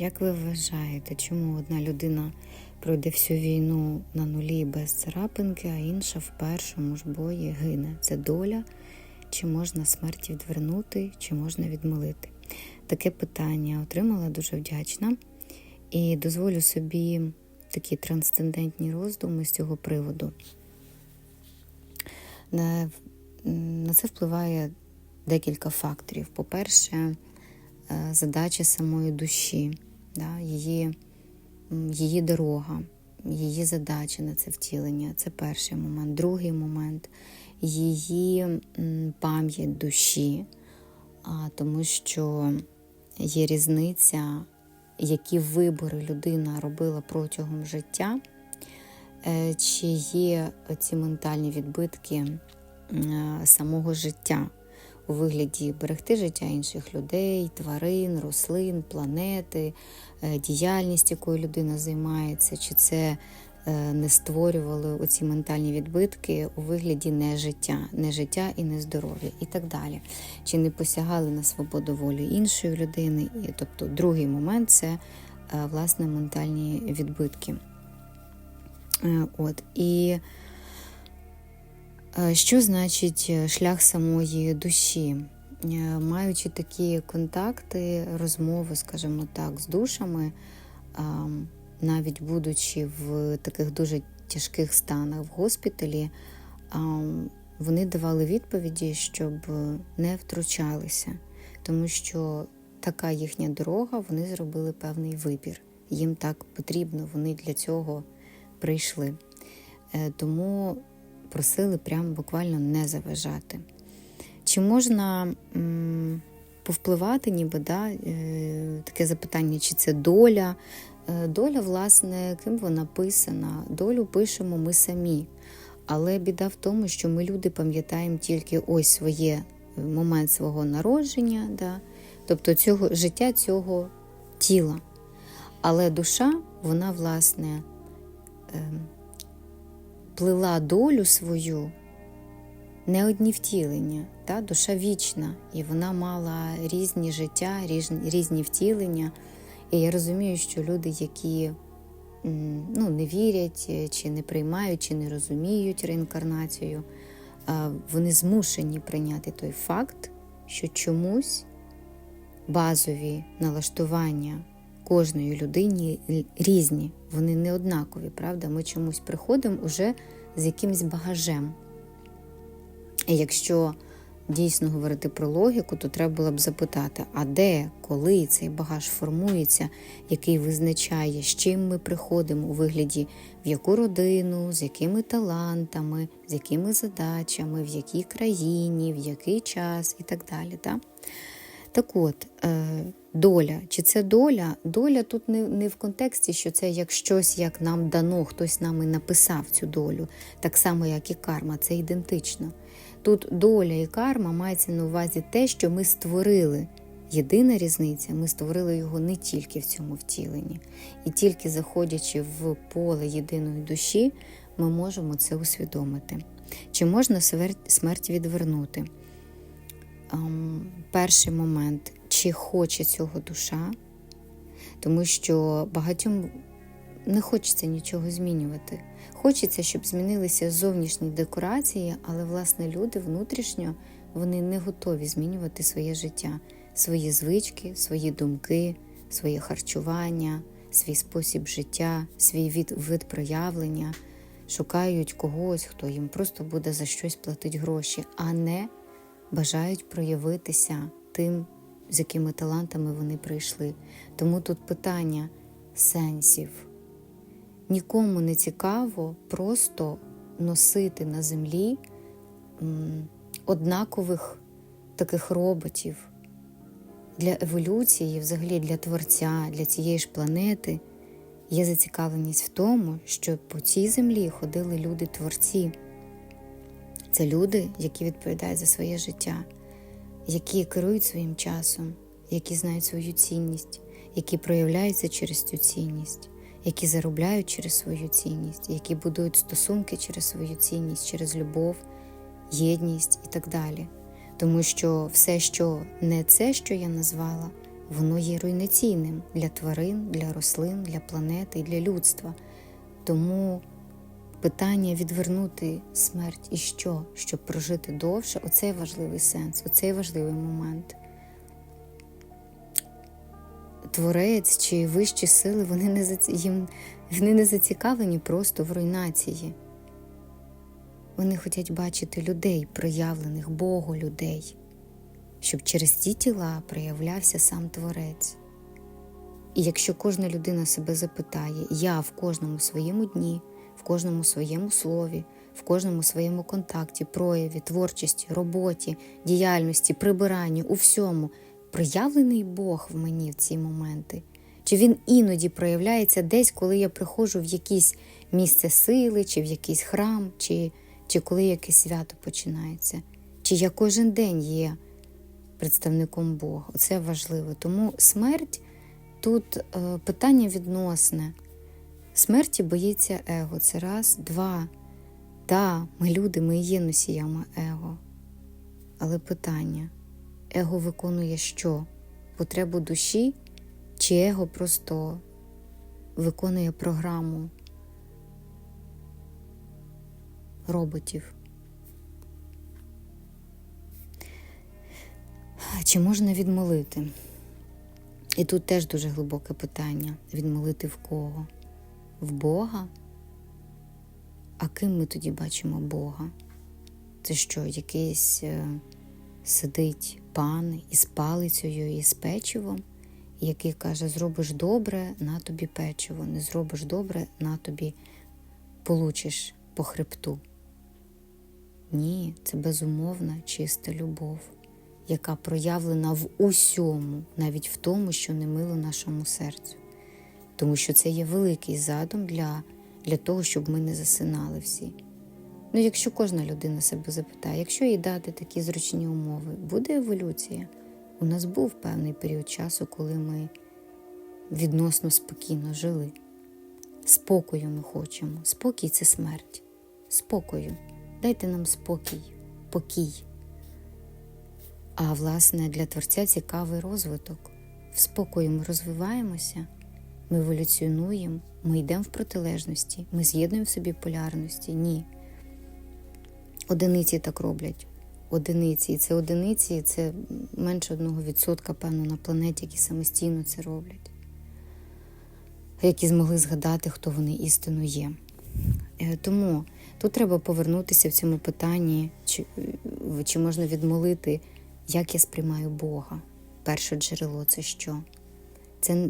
Як ви вважаєте, чому одна людина пройде всю війну на нулі без царапинки, а інша в першому ж бої гине? Це доля? Чи можна смерть відвернути, чи можна відмолити? Таке питання отримала дуже вдячна і дозволю собі такі трансцендентні роздуми з цього приводу. На, на це впливає декілька факторів. По-перше, е, задача самої душі, да, її, її дорога, її задача на це втілення. Це перший момент. Другий момент її пам'ять душі, тому що є різниця, які вибори людина робила протягом життя, е, чи є ці ментальні відбитки е, самого життя у вигляді берегти життя інших людей, тварин, рослин, планети, е, діяльність, якою людина займається, чи це е, не створювали оці ментальні відбитки у вигляді нежиття, нежиття і нездоров'я, і так далі. Чи не посягали на свободу волі іншої людини? І, тобто, другий момент це е, власне ментальні відбитки. От і що значить е, шлях самої душі? Е, Маючи такі контакти, розмови, скажімо так, з душами, навіть будучи в таких дуже тяжких станах в госпіталі, вони давали відповіді, щоб не втручалися, тому що така їхня дорога, вони зробили певний вибір. Їм так потрібно, вони для цього прийшли. Е, Тому просили прямо буквально не заважати. Чи можна м, повпливати, ніби да, е, таке запитання, чи це доля? Е, Доля, власне, ким вона писана? Долю пишемо ми самі. Але біда в тому, що ми люди пам'ятаємо тільки ось своє е, момент свого народження, да? тобто цього життя цього тіла. Але душа, вона, власне, ем, плила долю свою не одні втілення, та душа вічна, і вона мала різні життя, різні, втілення. І я розумію, що люди, які ну, не вірять, е, чи не приймають, чи не розуміють реінкарнацію, вони змушені прийняти той факт, що чомусь базові налаштування кожної людині різні, вони не однакові, правда? Ми чомусь приходимо уже з якимось багажем. І якщо дійсно говорити про логіку, то треба було б запитати, а де, коли цей багаж формується, який визначає, з чим ми приходимо у вигляді, в яку родину, з якими талантами, з якими задачами, в якій країні, в який час і так далі. Так, так от, е, доля, чи це доля? Доля тут не, не в контексті, що це як щось, як нам дано, хтось нам і написав цю долю, так само, як і карма, це ідентично. Тут доля і карма мається на увазі те, що ми створили. Єдина різниця, ми створили його не тільки в цьому втіленні, і тільки заходячи в поле єдиної душі, ми можемо це усвідомити. Чи можна смерть відвернути? Ем, перший момент, чи хоче цього душа, тому що багатьом не хочеться нічого змінювати. Хочеться, щоб змінилися зовнішні декорації, але, власне, люди внутрішньо вони не готові змінювати своє життя, свої звички, свої думки, своє харчування, свій спосіб життя, свій від, вид проявлення, шукають когось, хто їм просто буде за щось платити гроші, а не бажають проявитися тим, з якими талантами вони прийшли. Тому тут питання сенсів. Нікому не цікаво просто носити на землі однакових таких роботів для еволюції, взагалі для творця, для цієї ж планети. Є зацікавленість в тому, що по цій землі ходили люди-творці. Це люди, які відповідають за своє життя, які керують своїм часом, які знають свою цінність, які проявляються через цю цінність, які заробляють через свою цінність, які будують стосунки через свою цінність, через любов, єдність і так далі. Тому що все, що не це, що я назвала, воно є руйнаційним для тварин, для рослин, для планети і для людства. Тому питання відвернути смерть і що, щоб прожити довше, оцей важливий сенс, оцей важливий момент. Творець чи вищі сили, вони не їм... вони не зацікавлені просто в руйнації. Вони хочуть бачити людей, проявлених Богу людей, щоб через ті тіла проявлявся сам Творець. І якщо кожна людина себе запитає, я в кожному своєму дні, кожному своєму слові, в кожному своєму контакті, прояві, творчості, роботі, діяльності, прибиранні, у всьому, проявлений Бог в мені в ці моменти. Чи він іноді проявляється десь, коли я приходжу в якесь місце сили, чи в якийсь храм, чи, чи коли якесь свято починається, чи я кожен день є представником Бога. Це важливо. Тому смерть тут е, питання відносне. Смерті боїться его. Це раз, два. Да, ми люди, ми є носіями его. Але питання: его виконує що? Потребу душі, чи его просто виконує програму роботів? Чи можна відмолити? І тут теж дуже глибоке питання: відмолити в кого? В Бога? А ким ми тоді бачимо Бога? Це що, якийсь е, сидить пан із палицею і з печивом, який каже: зробиш добре, на тобі печиво, не зробиш добре, на тобі получиш по хребту. Ні, це безумовна, чиста любов, яка проявлена в усьому, навіть в тому, що не мило нашому серцю. Тому що це є великий задум для, для того, щоб ми не засинали всі. Ну, якщо кожна людина себе запитає, якщо їй дати такі зручні умови, буде еволюція. У нас був певний період часу, коли ми відносно спокійно жили. Спокою ми хочемо. Спокій це смерть. Спокою. Дайте нам спокій, покій. А власне для творця цікавий розвиток. В спокої ми розвиваємося, ми еволюціонуємо, ми йдемо в протилежності, ми з'єднуємо в собі полярності. Ні. Одиниці так роблять. Одиниці. І це одиниці, це менше одного відсотка, певно, на планеті, які самостійно це роблять, які змогли згадати, хто вони істинно є. Е, Тому тут треба повернутися в цьому питанні, чи, чи можна відмолити, як я сприймаю Бога. Перше джерело це що? Це,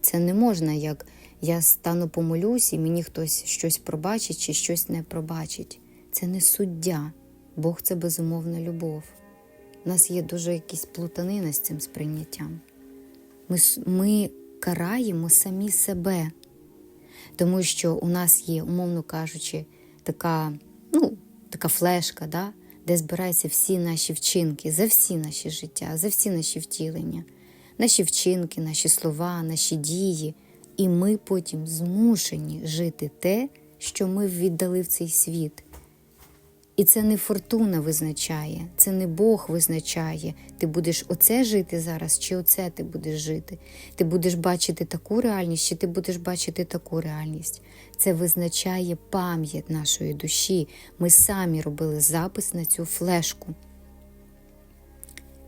це не можна, як я стану помолюсь, і мені хтось щось пробачить чи щось не пробачить. Це не суддя. Бог це безумовна любов. У нас є дуже якісь плутанина з цим сприйняттям. Ми, ми караємо самі себе, тому що у нас є, умовно кажучи, така, ну, така флешка, да, де збираються всі наші вчинки за всі наші життя, за всі наші втілення, наші вчинки, наші слова, наші дії. І ми потім змушені жити те, що ми віддали в цей світ. І це не фортуна визначає, це не Бог визначає. Ти будеш оце жити зараз, чи оце ти будеш жити. Ти будеш бачити таку реальність, чи ти будеш бачити таку реальність. Це визначає пам'ять нашої душі. Ми самі робили запис на цю флешку.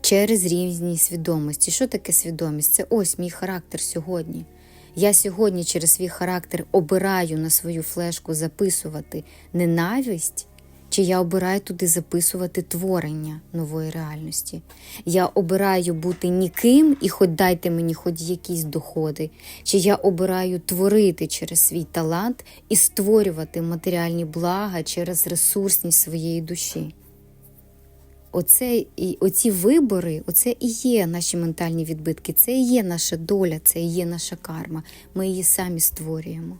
Через різні свідомості. Що таке свідомість? Це ось мій характер сьогодні. Я сьогодні через свій характер обираю на свою флешку записувати ненависть. Чи я обираю туди записувати творення нової реальності? Я обираю бути ніким і хоч дайте мені хоч якісь доходи, чи я обираю творити через свій талант і створювати матеріальні блага через ресурсність своєї душі? Оце, і, Оці вибори, оце і є наші ментальні відбитки, це і є наша доля, це і є наша карма. Ми її самі створюємо.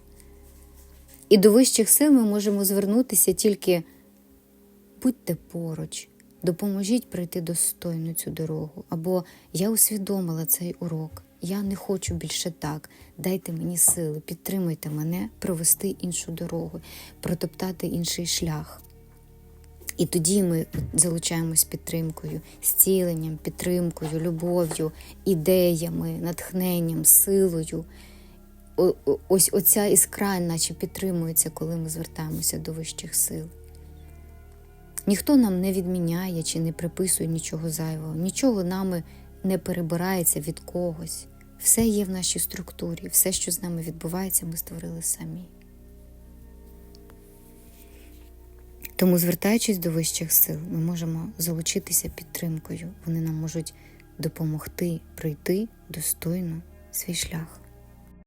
І до вищих сил ми можемо звернутися тільки. Будьте поруч, допоможіть пройти достойно цю дорогу. Або я усвідомила цей урок, я не хочу більше так. Дайте мені сили, підтримуйте мене провести іншу дорогу, протоптати інший шлях. І тоді ми залучаємось підтримкою, зціленням, підтримкою, любов'ю, ідеями, натхненням, силою. Ось оця іскра, наче підтримується, коли ми звертаємося до вищих сил. Ніхто нам не відміняє чи не приписує нічого зайвого, нічого нами не перебирається від когось. Все є в нашій структурі, все, що з нами відбувається, ми створили самі. Тому, звертаючись до вищих сил, ми можемо залучитися підтримкою. Вони нам можуть допомогти пройти достойно свій шлях.